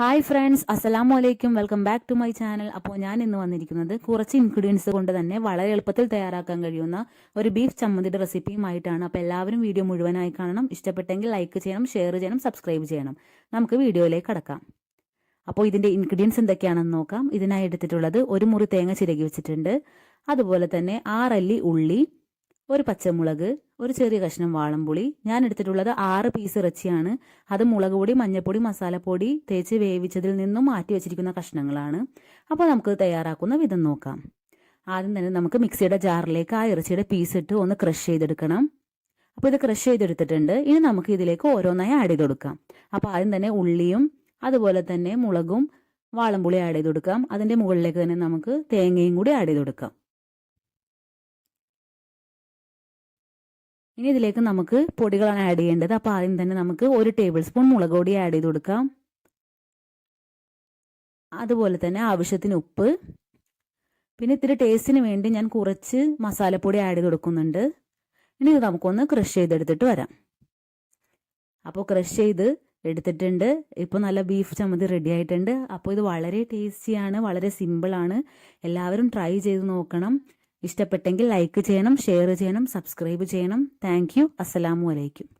Hi friends അസ്സലാമു അലൈക്കും welcome back to my channel അപ്പോൾ ഞാൻ ഇന്ന് വന്നിരിക്കുന്നത് കുറച്ച് ഇൻഗ്രീഡിയൻസ് കൊണ്ട് തന്നെ വളരെ എളുപ്പത്തിൽ തയ്യാറാക്കാൻ കഴിയുന്ന ഒരു ബീഫ് ചമ്മന്തിയുടെ റെസിപ്പിയുമായിട്ടാണ് അപ്പോൾ എല്ലാവരും വീഡിയോ മുഴുവനായി കാണണം. ഇഷ്ടപ്പെട്ടെങ്കിൽ ലൈക്ക് ചെയ്യണം ഷെയർ ചെയ്യണം സബ്സ്ക്രൈബ് ചെയ്യണം. നമുക്ക് വീഡിയോയിലേക്ക് കടക്കാം. അപ്പോൾ ഇതിന്റെ ഇൻഗ്രീഡിയൻസ് എന്തൊക്കെയാണെന്ന് നോക്കാം. ഇതിനായി എടുത്തിട്ടുള്ളത് ഒരു മുറി തേങ്ങ ചിരകി വെച്ചിട്ടുണ്ട്. അതുപോലെ തന്നെ ആറല്ലി ഉള്ളി ഒരു പച്ചമുളക് ഒരു ചെറിയ കഷ്ണം വാളംപുളി. ഞാൻ എടുത്തിട്ടുള്ളത് ആറ് പീസ് ഇറച്ചിയാണ്. അത് മുളക് പൊടി മഞ്ഞൾപ്പൊടി മസാലപ്പൊടി തേച്ച് വേവിച്ചതിൽ നിന്നും മാറ്റി വെച്ചിരിക്കുന്ന കഷ്ണങ്ങളാണ്. അപ്പോൾ നമുക്ക് തയ്യാറാക്കുന്ന വിധം നോക്കാം. ആദ്യം തന്നെ നമുക്ക് മിക്സിയുടെ ജാറിലേക്ക് ആ ഇറച്ചിയുടെ പീസ് ഇട്ട് ഒന്ന് ക്രഷ് ചെയ്തെടുക്കണം. അപ്പോൾ ഇത് ക്രഷ് ചെയ്തെടുത്തിട്ടുണ്ട്. ഇനി നമുക്ക് ഇതിലേക്ക് ഓരോന്നായി ആഡ് ചെയ്ത് കൊടുക്കാം. അപ്പോൾ ആദ്യം തന്നെ ഉള്ളിയും അതുപോലെ തന്നെ മുളകും വാളംപുളി ആഡ് ചെയ്ത് കൊടുക്കാം. അതിന്റെ മുകളിലേക്ക് തന്നെ നമുക്ക് തേങ്ങയും കൂടി ആഡ് ചെയ്ത് കൊടുക്കാം. ഇനി ഇതിലേക്ക് നമുക്ക് പൊടികളാണ് ആഡ് ചെയ്യേണ്ടത്. അപ്പോൾ ആദ്യം തന്നെ നമുക്ക് ഒരു ടേബിൾ സ്പൂൺ മുളക് പൊടി ആഡ് ചെയ്ത് കൊടുക്കാം. അതുപോലെ തന്നെ ആവശ്യത്തിന് ഉപ്പ്. പിന്നെ ഇത്തിരി ടേസ്റ്റിന് വേണ്ടി ഞാൻ കുറച്ച് മസാലപ്പൊടി ആഡ് ചെയ്ത് കൊടുക്കുന്നുണ്ട്. ഇനി ഇത് നമുക്കൊന്ന് ക്രഷ് ചെയ്തെടുത്തിട്ട് വരാം. അപ്പോൾ ക്രഷ് ചെയ്ത് എടുത്തിട്ടുണ്ട്. ഇപ്പോൾ നല്ല ബീഫ് ചമ്മന്തി റെഡി ആയിട്ടുണ്ട്. അപ്പോൾ ഇത് വളരെ ടേസ്റ്റിയാണ് വളരെ സിമ്പിളാണ് എല്ലാവരും ട്രൈ ചെയ്ത് നോക്കണം. ഇഷ്ടപ്പെട്ടെങ്കിൽ ലൈക്ക് ചെയ്യണം ഷെയർ ചെയ്യണം സബ്സ്ക്രൈബ് ചെയ്യണം. താങ്ക് യു അസ്സലാമു അലൈക്കും.